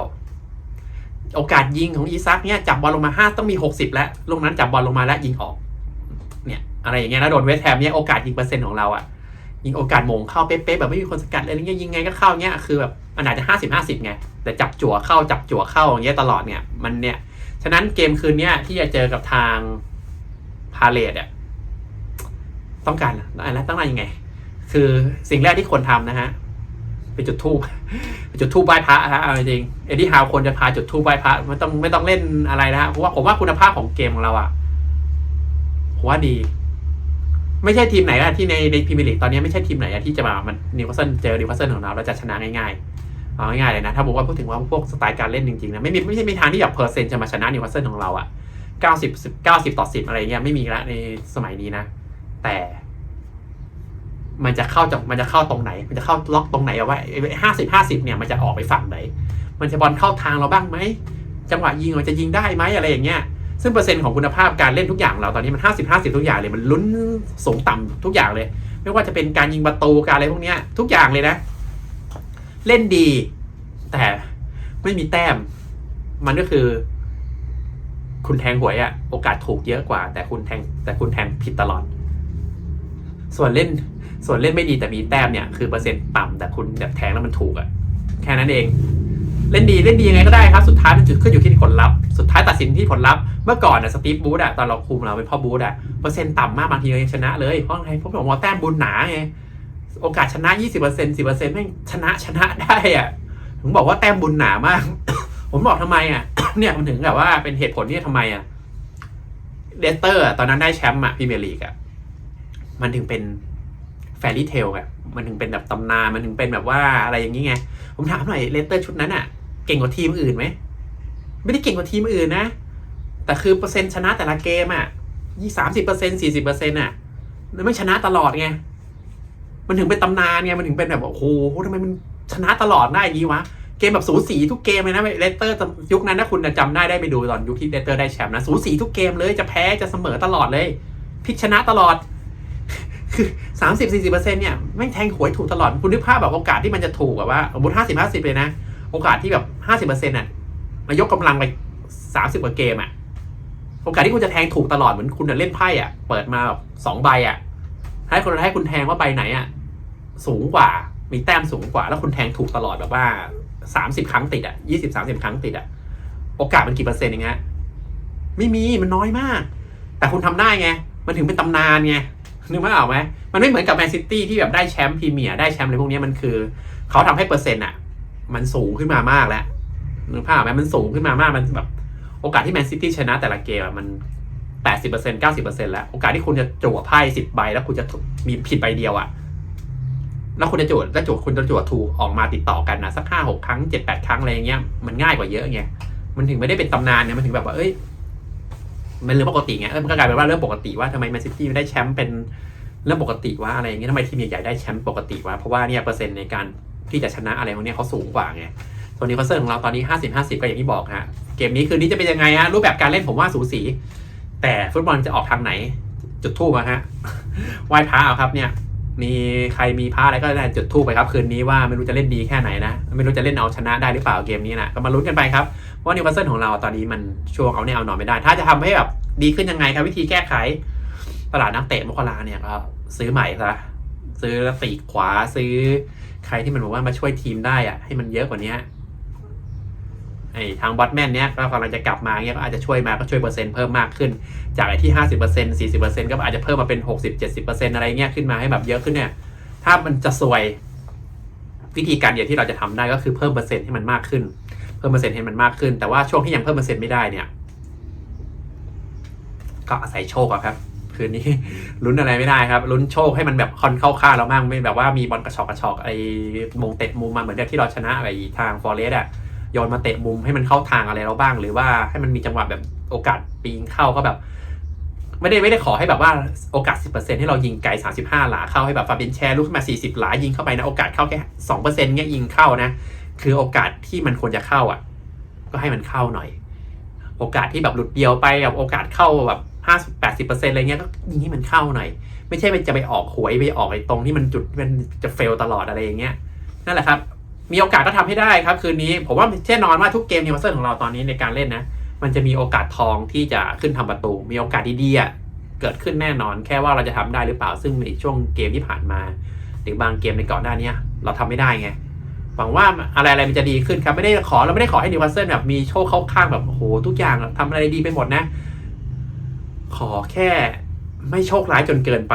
โอกาสยิงของอีซักเนี่ยจับบอลลงมาห้าต้องมีหกสิบแล้วลงนั้นจับบอลลงมาแล้วยิงออก เนี่ยอะไรอย่างเงี้ยแล้วโดนเวสแฮมเนี่ยโอกาสยิงเปอร์เซ็นต์ของเราอะยิงโอกาสมงเข้าเป๊ะๆแบบไม่มีคนสกัดเลยอะไรเงี้ยยิงไงก็เข้าเงี้ยคือแบบมันอาจจะห้าสิบห้าสิบไงแต่จับจั่วเข้าจับจั่วเข้าอย่างเงี้ยตลอดเนี่ยมันเนี่ยฉะนั้นเกมคืนเนี้ยที่จะเจอกับทางพาเลตเนี่ยต้องการอะไรต้องการยังไง คือสิ่งแรกที่ควรทำนะฮะ ไปจุดทูบไปจุดทูบไหว้พระฮะเอาจริงเอ็ดดี้ฮาวควรจะพาจุดทูบไหว้พระไม่ต้องไม่ต้องเล่นอะไรนะฮะเพราะว่าผมว่าคุณภาพของเกมของเราอะผมว่าดี ไม่ใช่ทีมไหนอะที่ในในพรีเมียร์ลีกตอนนี้ไม่ใช่ทีมไหนอะที่จะมามันนิวคาสเซิลเจอนิวคาสเซิลของเราแล้วจะชนะง่ายๆเอาง่ายๆเลยนะถ้าบอกว่าพูดถึงว่าพวกสไตล์การเล่นจริงๆนะไม่มีไม่ใช่มีทางที่แบบเพอร์เซ็นต์จะมาชนะนิวคาสเซิลของเราอะเก้าสิบเก้าสิบต่อสิบอะไรเงี้ยไม่มีล้วในสมัยนี้นะ แต่ มันจะเข้าจากมันจะเข้าตรงไหน มันจะเข้าล็อกตรงไหนเอาไว้ห้าสิบห้าสิบเนี่ยมันจะออกไปฝั่งไหน มันจะบอลเข้าทางเราบ้างไหมจังหวะยิงเราจะยิงได้ไหมอะไรอย่างเงี้ยซึ่งเปอร์เซ็นต์ของคุณภาพการเล่นทุกอย่างเราตอนนี้มันห้าสิบห้าสิบทุกอย่างเลยมันลุ้นสูงต่ำทุกอย่างเลย ไม่ว่าจะเป็นการยิงประตูการอะไรพวกเนี้ยทุกอย่างเลยนะ เล่นดี แต่ไม่มีแต้ม มันก็คือ คุณแทงหวยอะโอกาสถูกเยอะกว่า แต่คุณแทงแต่คุณแทงผิดตลอด ส่วนเล่น ส่วนเล่นไม่ดีแต่มีแต้มเนี่ยคือเปอร์เซ็นต์ต่ำแต่คุณแบบแทงแล้วมันถูกอะแค่นั้นเอง เล่นดีเล่นดียังไงก็ได้ครับ สุดท้ายมันจุดขึ้นอยู่ที่ผลลัพธ์สุดท้ายตัดสินที่ผลลัพธ์เมื่อก่อนอะสตีฟบูธอะตอนเราคุมเราเป็นพ่อบูธอะเปอร์เซ็นต์ต่ำมากบางทีเรายังชนะเลยเพราะอะไรเพราะผมว่าแต้มบุญหนาไงโอกาสชนะ 20% 10%แม่งชนะชนะได้อะผมบอกว่าแต้มบุญหนามาก ผมบอกทำไมอะเนี่ยมันถึงแบบว่าเป็นเหตุผลที่ทำไมอะเลสเตอร์ตอนนั้นได้แชมป์อะพรีเมียร์ลีกอะมันถึงเป็น แฟรี่เทลอะมันถึงเป็นแบบตำนานมันถึงเป็นแบบว่าอะไรอย่างนี้ไง ผมถามหน่อยเลสเตอร์ชุดนั้นอะเก่งกว่าทีมอื่นไหมไม่ได้เก่งกว่าทีมอื่นนะ แต่คือเปอร์เซ็นต์ชนะแต่ละเกมอะยี่สามสิบเปอร์เซ็นต์สี่สิบเปอร์เซ็นต์อะแล้วไม่ชนะตลอดไงมันถึงเป็นตำนานไงมันถึงเป็นแบบโอ้โหทำไมมันชนะตลอดได้อย่างนี้วะเกมแบบสูสีทุกเกมเลยนะเลสเตอร์ยุคนั้นถ้าคุณจำได้ได้ไปดูตอนยุคที่เลสเตอร์ได้แชมป์นะสูสีทุกเกมเลยจะแพ้จะเสมอตลอดเลยพลิกชนะตลอด คือสามสิบสี่สิบเปอร์เซ็นต์เนี่ยแม่แทงหวยถูกตลอด คุณนึกภาพแบบโอกาสที่มันจะถูกแบบว่าสมมติห้าสิบห้าสิบเลยนะ โอกาสที่แบบห้าสิบเปอร์เซ็นต์อะมายกกำลังไปสามสิบกว่าเกมอะ โอกาสที่คุณจะแทงถูกตลอดเหมือนคุณเล่นไพ่อะ เปิดมาแบบสองใบอะ ให้คนให้คุณแทงว่าใบไหนอะ สูงกว่า มีแต้มสูงกว่า แล้วคุณแทงถูกตลอดแบบว่าสามสิบครั้งติดอะยี่สิบสามสิบครั้งติดอะ โอกาสมันกี่เปอร์เซ็นต์อย่างเองฮะไม่มีมันน้อยมาก แต่คุณทำได้ไง มันถึงเป็นตำนานไง นึกว่าออกไหมมันไม่เหมือนกับแมนซิตี้ที่แบบได้แชมป์พรีเมียร์ได้แชมป์อะไรพวกนี้มันคือ เขาทำให้เปอร์เซ็นต์อะ มันสูงขึ้นมามากแล้วนึกภาพไหมมันสูงขึ้นมามากมันแบบ โอกาสที่แมนซิตี้ชนะแต่ละเกมอะมันแปดสิบเปอร์เซ็นต์เก้าสิบเปอร์เซ็นต์แล้ว โอกาสที่คุณจะจั่วไพ่สิบใบแล้วคุณจะมีผิดใบเดียวอะแล้วคุณจะจั่วแล้วจั่วคุณจะจั่วถูกออกมาติดต่อกันนะสักห้าหกครั้งเจ็ดแปดครั้งอะไรเงี้ยมันง่ายกว่าเยอะไงมันถึงไม่ได้เป็นตำนานเนี่ยมันถึงแบบว่าเอ้ย มันเรื่องปกติไงมันก็กลายเป็นว่าเรื่องปกติว่าทำไมแมนซิตี้ได้แชมป์เป็นเรื่องปกติว่าอะไรอย่างเงี้ยทำไมทีมใหญ่ๆได้แชมป์ปกติว่าเพราะว่าเนี่ยเปอร์เซ็นต์ในการที่จะชนะอะไรพวกเนี้ยเขาสูงกว่าไงตัวนี้คอนเซิร์ของเราตอนนี้ 50 50 ก็อย่างที่บอกฮะ เกมนี้คืนนี้จะเป็นยังไงฮะ รูปแบบการเล่นผมว่าสูสี แต่ฟุตบอลจะออกทางไหน จุดทูบอะฮะไหว้พระเอาครับเนี่ย มีใครมีพระอะไรก็ได้จุดทูบไปครับ คืนนี้ว่าไม่รู้จะเล่นดีแค่ไหนนะ ไม่รู้จะเล่นเอาชนะได้หรือเปล่าเกมนี้นะก็มาลุ้นกันไปครับว่านิวคาสเซิลของเราตอนนี้มันช่วงเอาเนี่ยเอาหนอนไม่ได้ ถ้าจะทำให้แบบดีขึ้นยังไงครับวิธีแก้ไข ตลาดนักเตะมกราเนี่ยก็ซื้อใหม่ซะซื้อปีกขวาซื้อใครที่มันบอกว่ามาช่วยทีมได้อะให้มันเยอะกว่านี้ ทางบอทแมนเนี้ยก็กำลังจะกลับมาเนี้ยก็อาจจะช่วยมาก็ช่วยเปอร์เซ็นต์เพิ่มมากขึ้น จากไอ้ที่ห้าสิบเปอร์เซ็นต์สี่สิบเปอร์เซ็นต์ก็อาจจะเพิ่มมาเป็นหกสิบเจ็ดสิบเปอร์เซ็นต์อะไรเงี้ยขึ้นมาให้แบบเยอะขึ้นเนี่ยถ้ามันจะซวยวิธีการเดียวที่เราจะทำได้ก็คือเพิ่มเปอร์เซ็นต์ให้มันมากขึ้น เพิ่มเปอร์เซ็นต์ให้มันมากขึ้น แต่ว่าช่วงที่ยังเพิ่มเปอร์เซ็นต์ไม่ได้เนี่ย ก็อาศัยโชคครับ คืนนี้ลุ้นอะไรไม่ได้ครับลุ้นโชคให้มันแบบคอนเข้าข้าเรามั่งไม่แบบว่ามีบอลกระชอกกระชอกไอ้มงเตะมุมมาเหมือนที่เราชนะไอ้ทางฟอเรสอะ โยนมาเตะมุมให้มันเข้าทางอะไรเราบ้าง หรือว่าให้มันมีจังหวะแบบโอกาสปีนเข้าก็แบบ ไม่ได้ไม่ได้ขอให้แบบว่าโอกาส 10%ให้เรายิงไกล 35 หลาเข้าให้แบบฟาบินแชร์ลุกขึ้นมา 40 หลายิงเข้าไปนะโอกาสเข้าแค่2%เงี้ยยิงเข้านะคือโอกาสที่มันควรจะเข้าอะ ก็ให้มันเข้าหน่อย โอกาสที่แบบหลุดเดียวไปกับโอกาสเข้าแบบห้าสิบแปดสิบเปอร์เซ็นต์อะไรเงี้ยก็ยิงให้มันเข้าหน่อย ไม่ใช่มันจะไปออกหวยไปออกไอ้ตรงที่มันจุดมันจะเฟลตลอดอะไรอย่างเงี้ยนั่นแหละครับ มีโอกาสก็ทำให้ได้ครับ คืนนี้ ผมว่าแน่นอนว่าทุกเกมนิวคาสเซิลของเราตอนนี้ในการเล่นนะ มันจะมีโอกาสทองที่จะขึ้นทำประตู มีโอกาสดีๆเกิดขึ้นแน่นอน แค่ว่าเราจะทำได้หรือเปล่าซึ่งในช่วงเกมที่ผ่านมา หรือบางเกมในก่อนหน้านี้เราทำไม่ได้ไงหวังว่าอะไรอะไรมันจะดีขึ้นครับไม่ได้ขอเราไม่ได้ขอให้นิวคาสเซิลแบบมีโชคเข้าข้างแบบโอ้โหทุกอย่างทำอะไรดีไปหมดนะ ขอแค่ไม่โชคร้ายจนเกินไป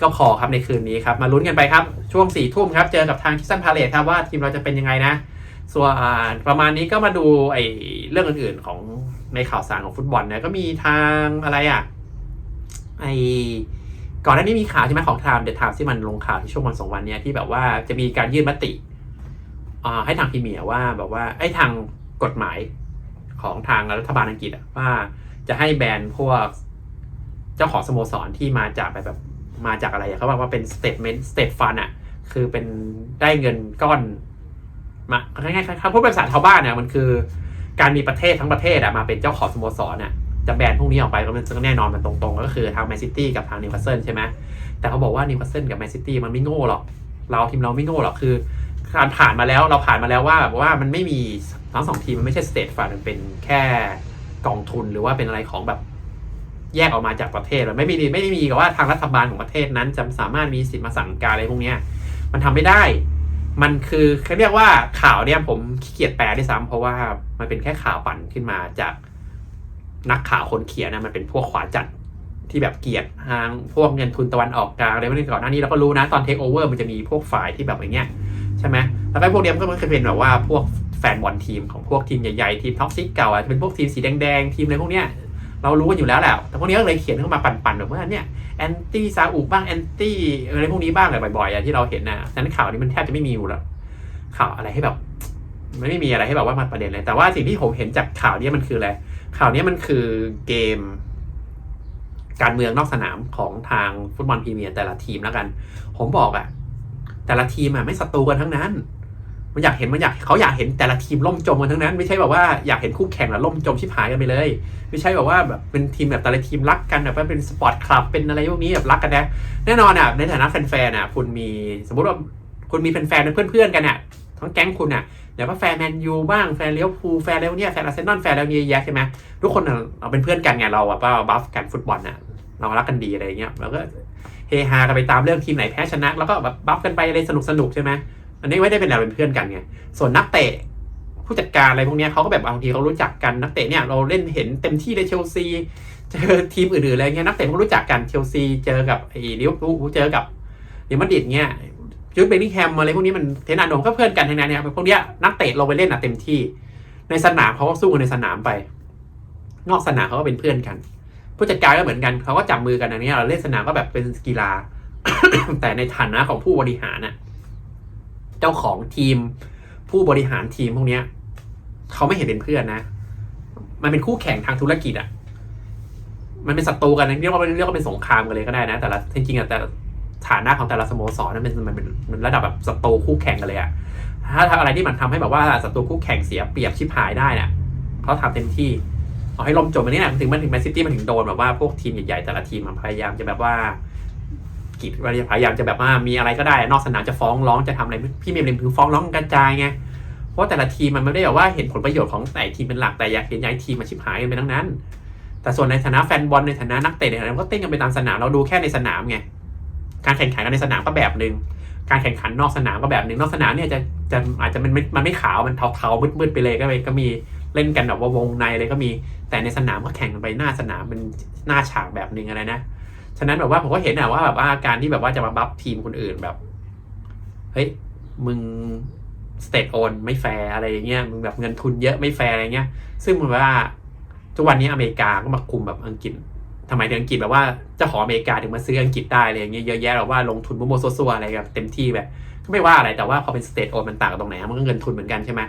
ก็พอครับในคืนนี้ครับมาลุ้นกันไปครับ ช่วงสี่ทุ่มครับเจอกับทางคิสซันพาเลทครับว่าทีมเราจะเป็นยังไงนะ ส่วนประมาณนี้ก็มาดูไอ้เรื่องอื่นๆของในข่าวสารของฟุตบอลเนี่ยก็มีทางอะไรอะไอ้ก่อนหน้านี้มีข่าวใช่ไหมของไทม์เดอะไทม์ที่มันลงข่าวที่ช่วงวันสองวันเนี้ยที่แบบว่าจะมีการยื่นมติอ่าให้ทางพรีเมียร์ว่าแบบว่าไอ้ทางกฎหมายของทางรัฐบาลอังกฤษอะว่าจะให้แบนพวกเจ้าของสโมสรที่มาจากแบบ มาจากอะไรเขาบอกว่าเป็น statement state fund อะคือเป็นได้เงินก้อนมาง่ายๆคำพูดภาษาชาวบ้านเนี่ยมันคือ การมีประเทศทั้งประเทศอะมาเป็นเจ้าของสโมสรน่ะจะแบนพวกนี้ออกไปก็มันแน่นอนมันตรงๆ ก็คือทางแมนซิตี้กับทางนิวคาสเซิลใช่ไหมแต่เขาบอกว่านิวคาสเซิลกับแมนซิตี้มันไม่โง่หรอก เราทีมเราไม่โง่หรอกคือการผ่านมาแล้วเราผ่านมาแล้วว่าแบบว่ามันไม่มีทั้งสองทีมมันไม่ใช่สเตทฟันมันเป็นแค่กองทุนหรือว่าเป็นอะไรของแบบ แยกออกมาจากประเทศมันไม่มีไม่ได้มีกับว่าทางรัฐบาลของประเทศนั้นจะสามารถมีสิทธิ์มาสั่งการอะไรพวกนี้มันทำไม่ได้ มันคือเขาเรียกว่าข่าวเนี่ยผมขี้เกียจแปลด้วยซ้ำเพราะว่ามันเป็นแค่ข่าวปั่นขึ้นมาจากนักข่าวคนเขียนนะมันเป็นพวกขวาจัดที่แบบเกลียดทางพวกเงินทุนตะวันออกกลางอะไรพวกนี้ก่อนหน้านี้เราก็รู้นะตอนเทคโอเวอร์มันจะมีพวกฝ่ายที่แบบอย่างเงี้ยใช่ไหมแล้วก็พวกเนี้ยมก็มันเคยเป็นแบบว่าพวกแฟนบอลทีมของพวกทีมใหญ่ๆทีมท็อกซิกเก่าอะจะเป็นพวกทีมสีแดงๆทีมอะไรพวกเนี้ย เรารู้กันอยู่แล้วแหละแต่พวกนี้ก็เลยเขียนเข้ามาปั่นๆแบบว่าเนี่ยแอนตี้ซาอุบ้างแอนตี้อะไรพวกนี้บ้างอะไรบ่อยๆที่เราเห็นนะนั้นข่าวนี้มันแทบจะไม่มีอยู่แล้วข่าวอะไรให้แบบ มันไม่มีอะไรให้แบบว่ามาประเด็นเลย แต่ว่าสิ่งที่ผมเห็นจากข่าวนี้มันคืออะไรข่าวนี้มันคือเกม การเมืองนอกสนามของทางฟุตบอลพรีเมียร์แต่ละทีมแล้วกัน ผมบอกอะแต่ละทีมอะไม่ศัตรูกันทั้งนั้น มันอยากเห็นมันอยากเขาอยากเห็นแต่ละทีมล่มจมกันทั้งนั้น ไม่ใช่แบบว่าอยากเห็นคู่แข่งแล้วล่มจมชิบหายกันไปเลย ไม่ใช่แบบว่าแบบเป็นทีมแบบแต่ละทีมรักกันแบบว่าเป็นสปอร์ตคลับเป็นอะไรพวกนี้แบบรักกันนะแน่นอนอะในฐานะแฟนๆอะคุณมีสมมติว่าคุณมีแฟนๆเป็นเพื่อนๆกันอะทั้งแก๊งคุณอะเดี๋ยวว่าแฟนแมนยูบ้างแฟนเลี้ยวภูแฟนอะไรพวเนี้ยแฟนอาร์เซนอลแฟนอะไรพวกนี้เยแยะใช่ไหมทุกคนอะเราเป็นเพื่อนกันไงเราอะว่าบัฟกันฟุตบอลน่ะเรารักกันดีอะไรเงี้ยเราก็เฮฮากันไปตามเรื่องทีมไหนแพ้ชนะ แล้วก็แบบบัฟกันไปอะไรสนุกสนุกใช่ไหม อันนี้ไม่ได้เป็นเราเป็นเพื่อนกันไงส่วนนักเตะผู้จัดการอะไรพวกนี้เขาก็แบบบางทีเขารู้จักกันนักเตะเนี่ยเราเล่นเห็นเต็มที่เลยเชลซีเจอทีมอื่นๆอะไรเงี้ยนักเตะเขารู้จักกันเชลซีเจอกับไอ้ลิเวอร์พูลเจอกับเรอัลมาดริดเงี้ยจูดเบลลิแฮมอะไรพวกนี้มันเทนนานงก็เพื่อนกันทั้งนั้นเนี่ยพวกเนี้ยนักเตะลงไปเล่นอะเต็มที่ ในสนามเขาก็สู้กันในสนามไป นอกสนามเขาก็เป็นเพื่อนกัน ผู้จัดการก็เหมือนกันเขาก็จับมือกันอันนี้เราเล่นสนามก็แบบเป็นกีฬา แต่ในฐานะของผู้บริหารน่ะ เจ้าของทีม ผู้บริหารทีมพวกเนี้ยเขาไม่เห็นเป็นเพื่อนนะ มันเป็นคู่แข่งทางธุรกิจอะมันเป็นศัตรูกันนะเรียกว่าเรียกว่าเป็นสงครามกันเลยก็ได้นะ แต่ละจริงๆอะแต่ฐานะของแต่ละสโมสรนั้นเป็นมันเป็นมันระดับแบบศัตรูคู่แข่งกันเลยอะถ้าทำอะไรที่มันทำให้แบบว่าศัตรูคู่แข่งเสียเปรียบชิบหายได้เนี่ยเขาทำเต็มที่เอาให้ลมจมอันนี้นะถึงมันถึงแมนซิตี้มันถึงโดนแบบว่าพวกทีมใหญ่ๆแต่ละทีมมันพยายามจะแบบว่า กีดพยายามจะแบบว่ามีอะไรก็ได้ นอกสนามจะฟ้องร้องจะทำอะไรพี่เมมเลมคือฟ้องร้องกระจายไงเพราะแต่ละทีมมันไม่ได้แบบว่าเห็นผลประโยชน์ของแต่ทีมเป็นหลักแต่อยากเห็นย้ายทีมมาชิบหายกันไปทั้งนั้น แต่ส่วนในฐานะแฟนบอลในฐานะนักเตะเนี่ยเราก็เต้นกันไปตามสนามเราดูแค่ในสนามไงการแข่งขันกันในสนามก็แบบหนึ่งการแข่งขันนอกสนามก็แบบหนึ่งนอกสนามเนี่ยจะจะอาจจะมันไม่มันไม่ขาวมันเทาๆมืดๆไปเลยก็ไปก็มีเล่นกันแบบว่าวงในเลยก็มีแต่ในสนามก็แข่งกันไปหน้าสนามเป็นหน้าฉากแบบหนึ่งอะไรนะ ฉะนั้นแบบว่าผมก็เห็นอะว่าแบบว่าการที่แบบว่าจะมาบัฟทีมคนอื่นแบบ เฮ้ย มึงสเตทโอนไม่แฟร์อะไรอย่างเงี้ย มึงแบบเงินทุนเยอะไม่แฟร์อะไรเงี้ย ซึ่งมันว่าทุกวันนี้อเมริกาก็มาคุมแบบอังกฤษทำไมถึงอังกฤษแบบว่าเจ้าของอเมริกาถึงมาซื้ออังกฤษได้อะไรอย่างเงี้ยเยอะแยะแบบว่าลงทุนโมโมซัวๆอะไรแบบเต็มที่แบบก็ไม่ว่าอะไรแต่ว่าพอเป็นสเตทโอนมันต่างกันตรงไหนมันก็เงินทุนเหมือนกันใช่ไหม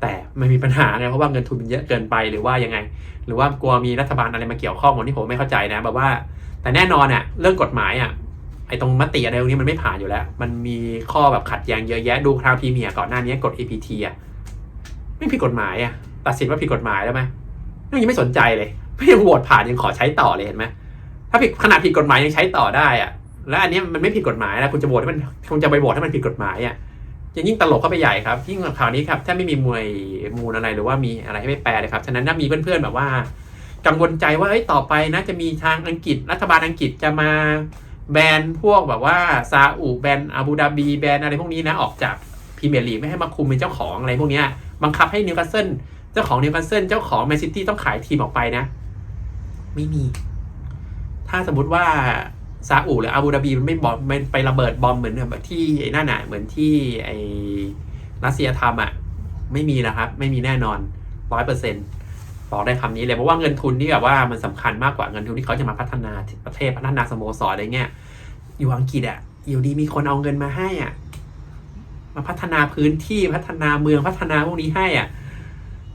แต่ไม่มีปัญหาไงเพราะว่าเงินทุนมันเยอะเกินไปหรือว่ายังไง หรือว่ากลัวมีรัฐบาลอะไรมาเกี่ยวข้องวันนี้ผมไม่เข้าใจนะแบบว่า แต่แน่นอนอะเรื่องกฎหมายอะไอ้ตรงมติอะไรตรงนี้มันไม่ผ่านอยู่แล้ว มันมีข้อแบบขัดแย้งเยอะแยะดูทางพรีเมียก่อนหน้านี้กด APT อะไม่ผิดกฎหมายอะตัดสินว่าผิดกฎหมายแล้วไหมยังไม่สนใจเลยไม่ยังโหวตผ่านยังขอใช้ต่อเลยเห็นไหมถ้าผิดขนาดผิดกฎหมายยังใช้ต่อได้อะแล้วอันนี้มันไม่ผิดกฎหมายแล้วคุณจะโหวตให้มันคุณจะไปโหวตให้มันผิดกฎหมายอะจะยิ่งตลกเข้าไปใหญ่ครับยิ่งข่าวนี้ครับถ้าไม่มีมวยมูลอะไรหรือว่ามีอะไรให้ไม่แปลเลยครับฉะนั้นถ้ามีเพื่อนๆแบบว่า กังวลใจว่าเอ้ยต่อไปนะจะมีทางอังกฤษรัฐบาลอังกฤษจะมาแบนพวกแบบว่าซาอุแบนอาบูดาบีแบนอะไรพวกนี้นะออกจากพรีเมียร์ลีกไม่ให้มาคุมเป็นเจ้าของอะไรพวกนี้บังคับให้นิวคาสเซิลเจ้าของนิวคาสเซิลเจ้าของแมนซิตี้ต้องขายทีมออกไปนะ ไม่มี ถ้าสมมติว่าซาอุหรืออาบูดาบีมันไม่บอมไม่ไประเบิดบอมเหมือนแบบที่ไอ้นั่นน่ะเหมือนที่ไอ้รัสเซียทำอะไม่มีนะครับ ไม่มีแน่นอนร้อยเปอร์เซ็นต์ บอกได้คำนี้เลยเพราะว่าเงินทุนที่แบบว่ามันสำคัญมากกว่าเงินทุนที่เขาจะมาพัฒนาประเทศพัฒนาสโมสรอะไรเงี้ยอยู่อังกฤษอะอยู่ดีมีคนเอาเงินมาให้อะ มาพัฒนาพื้นที่พัฒนาเมืองพัฒนาพวกนี้ให้อะ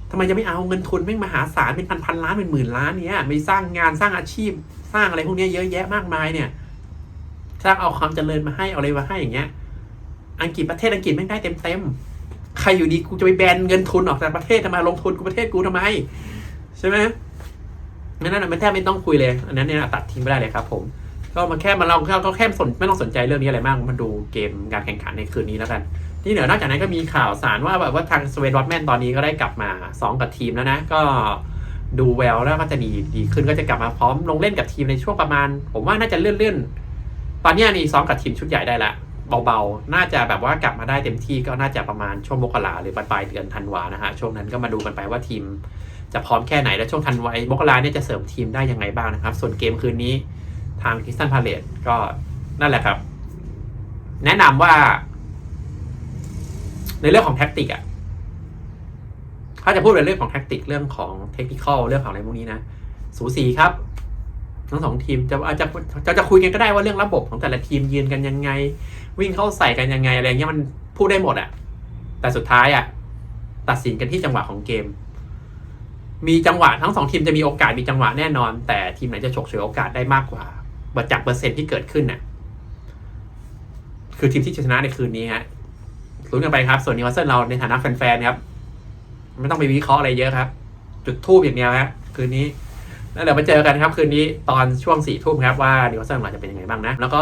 ทำไมจะไม่เอาเงินทุนไม่งมหาศาลเป็นพันพันล้านเป็นหมื่นล้านเนี้ยไม่สร้างงานสร้างอาชีพ สร้างอะไรพวกนี้เยอะแยะมากมายเนี่ยสร้างเอาความเจริญมาให้เอาอะไรมาให้อย่างเงี้ย อังกฤษประเทศอังกฤษไม่ได้เต็มเต็มใครอยู่ดีกูจะไปแบนเงินทุนออกจากประเทศทำไมลงทุนกูประเทศกูทำไม ช่ไหมนั่นน่ะมันแทบไม่ต้องคุยเลย อันนั้นเนี่ยตัดทิ้งไปได้เลยครับ ผม ก็มาแค่มาเราก็แค่สนไม่ต้องสนใจเรื่องนี้อะไรมากมาดูเกมการแข่งขันในคืนนี้แล้วกัน ที่เหนือนอกจากนั้นก็มีข่าวสารว่าแบบว่าทางสเวดวอตแมนตอนนี้ก็ได้กลับมาซ้อมกับทีมแล้วนะ ก็ดูแววแล้วก็จะดีดีขึ้นก็จะกลับมาพร้อมลงเล่นกับทีมในช่วงประมาณ ผมว่าน่าจะเลื่อนเลื่อนๆตอนนี้นี่ซ้อมกับทีมชุดใหญ่ได้ละเบาๆ น่าจะแบบว่ากลับมาได้เต็มที่ก็น่าจะประมาณช่วงมกราหรือปลายเดือนธันวานะฮะช่วงนั้นก็มาดูกันไปว่าทีม จะพร้อมแค่ไหนและช่วงธันไวามกราเนี่ยจะเสริมทีมได้ยังไงบ้างนะครับ ส่วนเกมคืนนี้ทางคริสตันพาเลตก็นั่นแหละครับ แนะนำว่า ในเรื่องของแท็กติกอะถ้าจะพูดในเรื่องของแท็กติกเรื่องของเทคนิคอลเรื่องของอะไรพวกนี้นะ สูสีครับ ทั้งสองทีมจะอาจจะจะจะคุยกันก็ได้ว่าเรื่องระบบของแต่ละทีมยืนกันยังไง วิ่งเข้าใส่กันยังไงอะไรเงี้ยมันพูดได้หมดอะแต่สุดท้ายอะตัดสินกันที่จังหวะของเกม มีจังหวะทั้งสองทีมจะมีโอกาสมีจังหวะแน่นอน แต่ทีมไหนจะฉกฉวยโอกาสได้มากกว่าจากเปอร์เซ็นต์ที่เกิดขึ้นน่ะคือทีมที่ชนะในคืนนี้ฮะลุ้นกันไปครับ ส่วนนิวคาสเซิลเราในฐานะแฟนๆครับ ไม่ต้องไปวิเคราะห์อะไรเยอะครับ จุดทูบอย่างเดียวฮะคืนนี้แล้วเดี๋ยวมาเจอกันครับ คืนนี้ตอนช่วงสี่ทุ่มครับว่านิวคาสเซิลเราจะเป็นยังไงบ้างนะ แล้วก็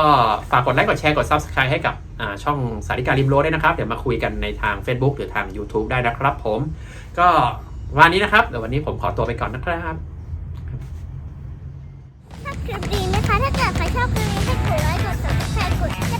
ฝากกดไลค์กดแชร์กด Subscribe ให้กับช่องสาริการิมโรด้วยนะครับ เดี๋ยวมาคุยกันในทาง Facebook หรือทาง YouTube ได้นะครับ ผม ก็ วันนี้นะครับเดี๋ยววันนี้ผมขอตัวไปก่อนนะครับชอบคลิปนี้ไหมคะ ถ้าเกิดใครชอบคลิปนี้ให้กดไลค์กด subscribe กด